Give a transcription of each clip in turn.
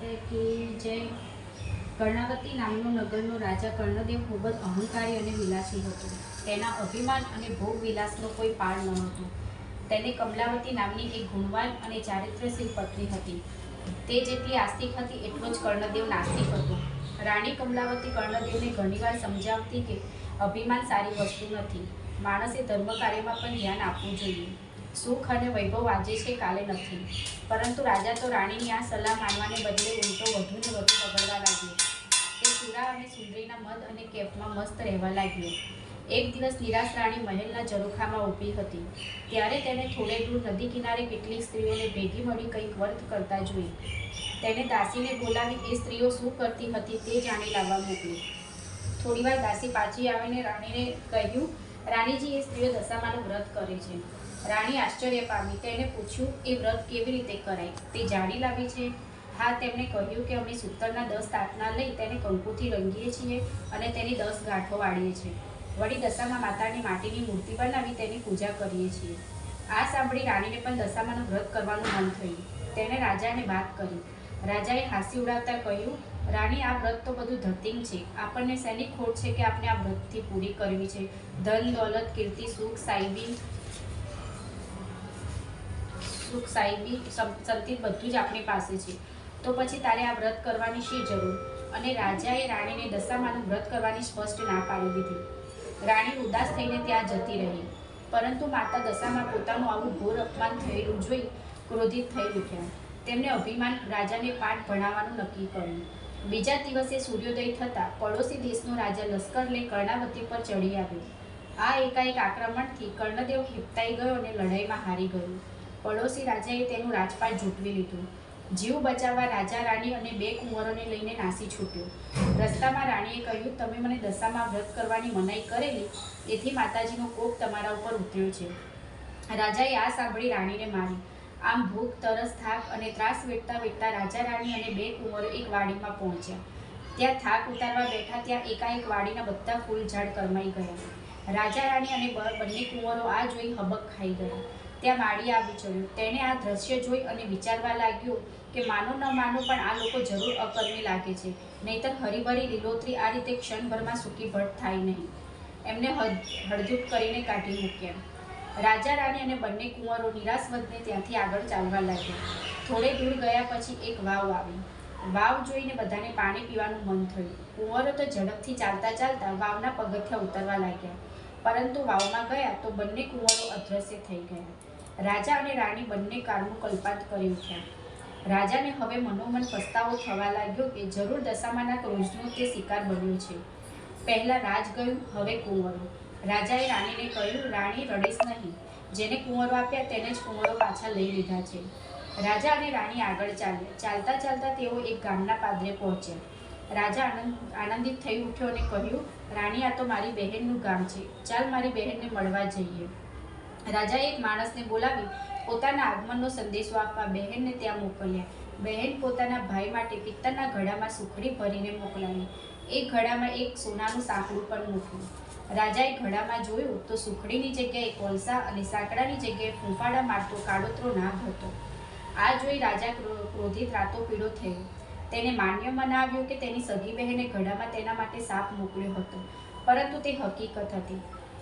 કે જે કર્ણાવતી નામનો નગરનો રાજા કર્ણદેવ ખૂબ જ અહંકારી અને વિલાસી હતો. તેના અભિમાન અને ભોગ વિલાસનો કોઈ પાર ન હતો. તેને કમલાવતી નામની એક ગુણવાન અને ચારિત્ર્યશીલ પત્ની હતી. તે જેટલી આસ્તિક હતી એટલો જ કર્ણદેવ નાસ્તિક હતો. રાણી કમલાવતી કર્ણદેવને ઘણીવાર સમજાવતી કે અભિમાન સારી વસ્તુ નથી. માણસે ધર્મ કાર્યમાં પણ ધ્યાન આપવું જોઈએ. સુખ અને વૈભવ આજે છે, કાલે નથી. પરંતુ રાજા તો રાણીની આ સલાહ માનવાને બદલે ઉલટો વધુ ને વધુ બગડવા લાગ્યો. તે સુરા અને સુંદરીના મદ અને કેફમાં મસ્ત રહેવા લાગ્યો. એક દિવસ નિરાશ રાણી મહેલના ઝરૂખામાં ઊભી હતી. ત્યારે તેને થોડે દૂર નદી કિનારે કેટલીક સ્ત્રીઓને ભેગી મળી કંઈક વર્ત કરતા જોઈ. તેને દાસીને બોલાવી એ સ્ત્રીઓ શું કરતી હતી તે જાણી લાવવા મોકલી. થોડીવાર દાસી પાછી આવીને રાણીને કહ્યું, રાણીજી, એ સ્ત્રીઓ દશામાનું વ્રત કરે છે. રાણી આશ્ચર્ય પામી. તેને પૂછ્યું, એ વ્રત કેવી રીતે કરાય? તે જાણી લાવી છે? હા, તેમણે કહ્યું કે અમે સૂતરના દસ તાતના લઈ તેને કંકુથી રંગીએ છીએ અને તેની દસ ગાંઠો વાળીએ છીએ. વળી દશામાં માતાની માટીની મૂર્તિ બનાવી તેની પૂજા કરીએ છીએ. આ સાંભળી રાણીને પણ દશામાનું વ્રત કરવાનું મન થયું. તેણે રાજાને વાત કરી. રાજાએ હાંસી ઉડાવતા કહ્યું, રાણી, આ વ્રત તો બધું ધતિંગ છે. આપણને શેની ખોટ છે કે આપણે આ વ્રતથી પૂરી કરવી છે? ધન, દોલત, કીર્તિ, સુખ સાઈબી સુખ સાહિતી સંતિ બધું જ આપણી પાસે છે. તો પછી તારે આ વ્રત કરવાની શી જરૂર? અને રાજાએ રાણીને દશામાનું વ્રત કરવાની સ્પષ્ટ ના પાડી દીધી. રાણી ઉદાસ થઈને ત્યાં જતી રહી. પરંતુ માતા દશામાં પોતાનું આવું ઘોર અપમાન થયેલું જોઈ ક્રોધિત થઈ ઉઠ્યા. તેમણે અભિમાન રાજાને પાઠ ભણાવવાનું નક્કી કર્યું. બીજા દિવસે સૂર્યોદય થતાં પડોશી દેશનો રાજા લશ્કર લઈ કર્ણાવતી પર ચડી આવ્યો. આ એકાએક આક્રમણથી કર્ણદેવ હિપતાઈ ગયો અને લડાઈમાં હારી ગયો. પડોશી રાજાએ તેનું રાજપાટ ઝૂંટવી લીધું. જીવ બચાવવા રાજા, રાણી અને બે કુંવરોને લઈને નાસી છૂટ્યો. રસ્તામાં રાણીએ કહ્યું, તમે મને દશામાં વ્રત કરવાની મનાઈ કરેલી, એથી માતાજીનો કોપ તમારા ઉપર ઉતર્યો છે. રાજાએ આ સાંભળી રાણીને મારી. આમ ભૂખ તરસ, થાક અને ત્રાસ વેઠતા વેઠતા રાજા, રાણી અને બે કુંવરો એક વાડીમાં પહોંચ્યા. ત્યાં થાક ઉતારવા બેઠા ત્યાં એકાએક વાડીના બધા ફૂલ ઝાડ કરમાઈ ગયા. રાજા, રાણી અને બંને કુંવરો આ જોઈ હબક ખાઈ ગયા. ત્યાં માળી આવી ચડ્યું. તેણે આ દ્રશ્ય જોઈ અને વિચારવા લાગ્યો કે માનો ન માનો પણ આ લોકો જરૂર અકર્મી લાગે છે. નહીતર હરીભરી લીલોતરી આ રીતે ક્ષણભરમાં સૂકી ભટ્ટ થાય નહીં. એમને હળધૂત કરીને કાઢી મૂક્યા. રાજા, રાણી અને બંને કુંવરો નિરાશ વધને ત્યાંથી આગળ ચાલવા લાગ્યા. થોડે દૂર ગયા પછી એક વાવ આવી. વાવ જોઈને બધાને પાણી પીવાનું મન થયું. કુંવરો તો ઝડપથી ચાલતા ચાલતા વાવના પગથિયા ઉતરવા લાગ્યા. પરંતુ વાવમાં ગયા તો બંને કુંવરો અદ્રશ્ય થઈ ગયા. રાજા અને રાણી બંને કારનું કલ્પાંત કરી ઉઠ્યા. રાજાને હવે મનોમન પસ્તાવો થવા લાગ્યો કે જરૂર દશામાના ક્રોધનો તે શિકાર બન્યો છે. પહેલાં રાજ ગયું, હવે કુંવરો. રાજાએ રાણીને કહ્યું, રાણી, રડેશ નહીં. જેને કુંવરો આપ્યા તેને જ કુંવરો પાછા લઈ લીધા છે. રાજા અને રાણી આગળ ચાલ્યા. ચાલતા ચાલતા તેઓ એક ગામના પાદરે પહોંચ્યા. રાજા આનંદ, આનંદિત થઈ ઉઠ્યો અને કહ્યું, રાણી, આ તો મારી બહેનનું ગામ છે. ચાલ મારી બહેનને મળવા જઈએ. રાજાએ એક માણસને બોલાવી પોતાના આગમનનો સંદેશો આપવા બહેનને ત્યાં મોકલ્યા. બહેન પોતાના ભાઈ માટે પિત્તરના ઘડામાં સુખડી ભરીને મોકલાવી. એ ઘડામાં એક સોનાનું સાંકડું પણ મૂક્યું. રાજાએ ઘડામાં જોયું તો સુખડીની જગ્યાએ કોલસા અને સાંકડાની જગ્યાએ ફૂંફાડા મારતો કાળોતરો નાગ હતો. આ જોઈ રાજા ક્રો- ક્રોધિત રાતો પીળો થયો. તેને માન્ય મનાવ્યો કે તેની સગી બહેને ઘડામાં તેના માટે સાપ મોકલ્યો હતો. પરંતુ તે હકીકત હતી.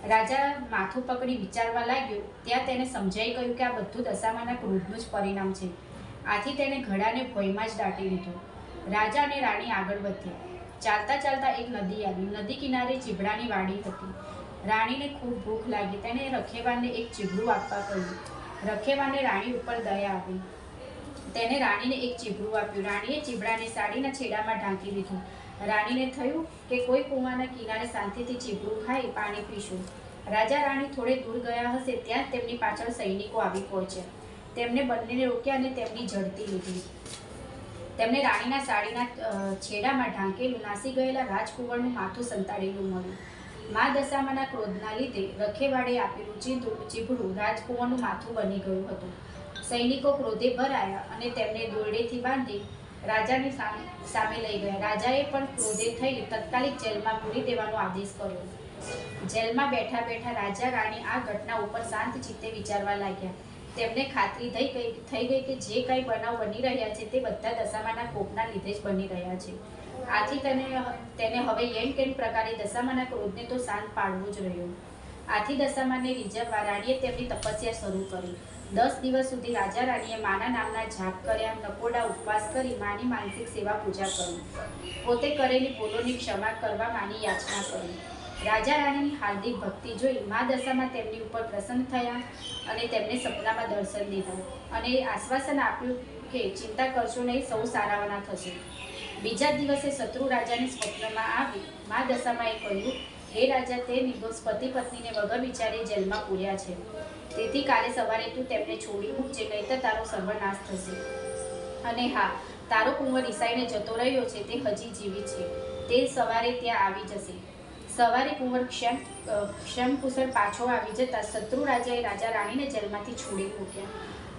રાજા માથું પકડી વિચારવા લાગ્યો. ત્યાં તેને સમજાઈ ગયું કે આ બધું દશામાના ક્રોધનું જ પરિણામ છે. આથી તેણે ઘડાને ભયમાં જ દાટી લીધો. રાજા અને રાણી આગળ વધ્યા. ચાલતા ચાલતા એક નદી આવી. નદી કિનારે ચીબડાની વાડી હતી. રાણીને ખૂબ ભૂખ લાગી. તેણે રખેવાને એક ચીબડું આપવા કહ્યું. રખેવાને રાણી ઉપર દયા આવી. તેને રાણીને એક ચીબડું આપ્યું. રાણીએ ચીભડાને સાડીના છેડામાં ઢાંકી દીધું રાણીને થયું કે કોઈ કૂવાના કિનારે શાંતિથી ચીબડું ખાઈ પાણી પીશું. રાજા રાણી થોડે દૂર ગયા હશે ત્યાં તેમની પાછળ સૈનિકો આવી પહોંચ્યા. તેમને બંનેને રોક્યા અને તેમની ઝડપી લીધી. તેમને રાણીના સાડીના છેડામાં ઢાંકેલું નાસી ગયેલા રાજકુંવરનું માથું સંતાડેલું મળ્યું. મા દશામાના ક્રોધના લીધે રખેવાડે આપેલું ચીધું ચીભડું રાજકુંવરનું માથું બની ગયું હતું. સૈનિકો ક્રોધે ભરાયા અને તેમને દોરડેથી બાંધી રાજાની સામે લઈ ગયા. રાજાએ પણ ક્રોધે થઈ તત્કાલિક જેલમાં પૂરી દેવાનો આદેશ કર્યો. જેલમાં બેઠા બેઠા રાજા, રાણી આ ઘટના ઉપર શાંત ચિત્તે વિચારવા લાગ્યા. તેમને ખાતરી થઈ ગઈ થઈ ગઈ કે જે કંઈ બનાવ બની રહ્યા છે તે બધા દશામાના કોપના લીધે જ બની રહ્યા છે. આથી તેને તેને હવે એમ કેમ પ્રકારે દશામાના ક્રોધને તો શાંત પાડવો જ રહ્યો. આથી દશામાને રીઝવવા રાણીએ તેમની તપસ્યા શરૂ કરી. દસ દિવસ સુધી રાજા રાણીએ માના નામના જાપ કર્યા, નકોડા ઉપવાસ કરી માની માનસિક સેવા પૂજા કરી. પોતે કરેલી ભૂલોની ક્ષમા કરવા માની યાચના કરી. રાજા રાણીની હાર્દિક ભક્તિ જોઈ મા દશામાં તેમની ઉપર પ્રસન્ન થયા અને તેમને સપનામાં દર્શન દીધા અને આશ્વાસન આપ્યું કે ચિંતા કરશો નહીં, સૌ સારાવાના થશે. બીજા દિવસે શત્રુ રાજાની સ્વપ્નમાં આવી, મા દશામાએ કહ્યું હે રાજા, તે નિર્દોષ પતિ પત્નીને વગર વિચારે જેલમાં પૂર્યા છે. તેથી કાલે સવારે તું તેમને છોડી મૂકજે નહીંતર તારો સર્વનાશ થશે. અને હા, તારો કુંવર ઈસાઈને જતો રહ્યો છે તે હજી જીવિત છે. તે સવારે ત્યાં આવી જશે. સવારે કુંવર ક્ષમ ક્ષમકુશળ પાછો આવી જતા શત્રુ રાજાએ રાજા રાણીને જેલમાંથી છોડી મૂક્યા.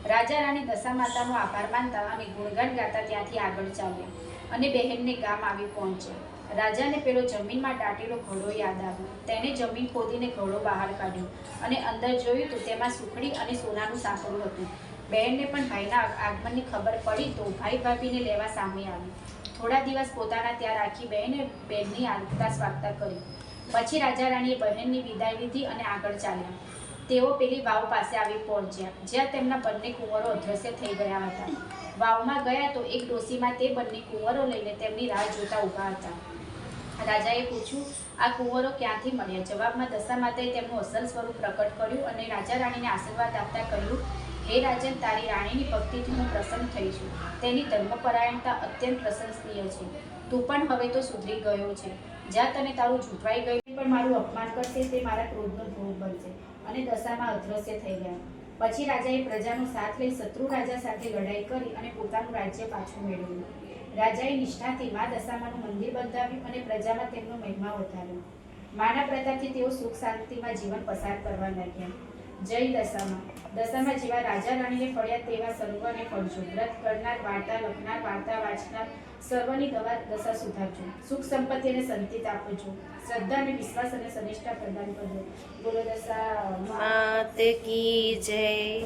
રાજા રાણી દશા માતાનો આભાર માનતા અને ગુણગાન ગાતા ત્યાંથી આગળ ચાલ્યા અને બહેનને ગામ આવી પહોંચ્યા. રાજાને પેલો જમીનમાં દાટેલો ઘોડો યાદ આવ્યો. તેને જમીન ખોદીને ઘોડો બહાર કાઢ્યો અને અંદર જોયું તો તેમાં સુખડી અને સોનાનું સાંકળું હતું. બહેનને પણ ભાઈના આગમનની ખબર પડી તો ભાઈ ભાભીને લેવા સામે આવી. થોડા દિવસ પોતાના ત્યાં રાખી બહેને બહેનની આગતા સ્વાગતા કરી. પછી રાજા રાણીએ બહેનની વિદાય લીધી અને આગળ ચાલ્યા. તેઓ પેલી વાવ પાસે આવી પહોંચ્યા, જ્યાં તેમના બંને કુંવરો અદ્રશ્ય થઈ ગયા હતા. વાવમાં ગયા તો એક ડોસીમાં તે બંને કુંવરો લઈને તેમની રાહ જોતા ઊભા હતા. રાજાએ પૂછ્યું, આ કુંવરો ક્યાંથી મળ્યા? જવાબમાં દશા માતાએ તેમનું અસલ સ્વરૂપ પ્રકટ કર્યું અને રાજા રાણીને આશીર્વાદ આપતા કહ્યું, હે રાજન, તારી રાણીની ભક્તિથી હું પ્રસન્ન થઈ છું. તેની ધર્મપરાયણતા અત્યંત પ્રશંસનીય છે. તું પણ હવે તો સુધરી ગયો છે. જ્યાં તને તારું ઝૂંટવાઈ ગયું પણ મારું અપમાન કરશે તે મારા ક્રોધનો ભોગ બનશે. અને દશામાં અદ્રશ્ય થઈ ગયા. પછી રાજાએ પ્રજાનો સાથ લઈ શત્રુ રાજા સાથે લડાઈ કરી અને પોતાનું રાજ્ય પાછું મેળવ્યું. રાજાએ નિષ્ઠાથી મા દશામાનું મંદિર બંધાવ્યું અને પ્રજામાં તેમનો મહિમા વધાર્યો. માના પ્રતાપથી તેઓ સુખ શાંતિમાં જીવન પસાર કરવા લાગ્યા. જય દશામાં દશામાં જેવા રાજા રાણીને ફળ્યા તેવા સર્વને ફળજો. વ્રત કરનાર, વાર્તા લખનાર, વાર્તા વાંચનાર સર્વની ગવા દશા સુધારજો. સુખ સંપત્તિ અને સંતિત આપજો. શ્રદ્ધા અને વિશ્વાસ અને સનિષ્ઠા પ્રદાન કરજો. બોલો દશા માત કી જય.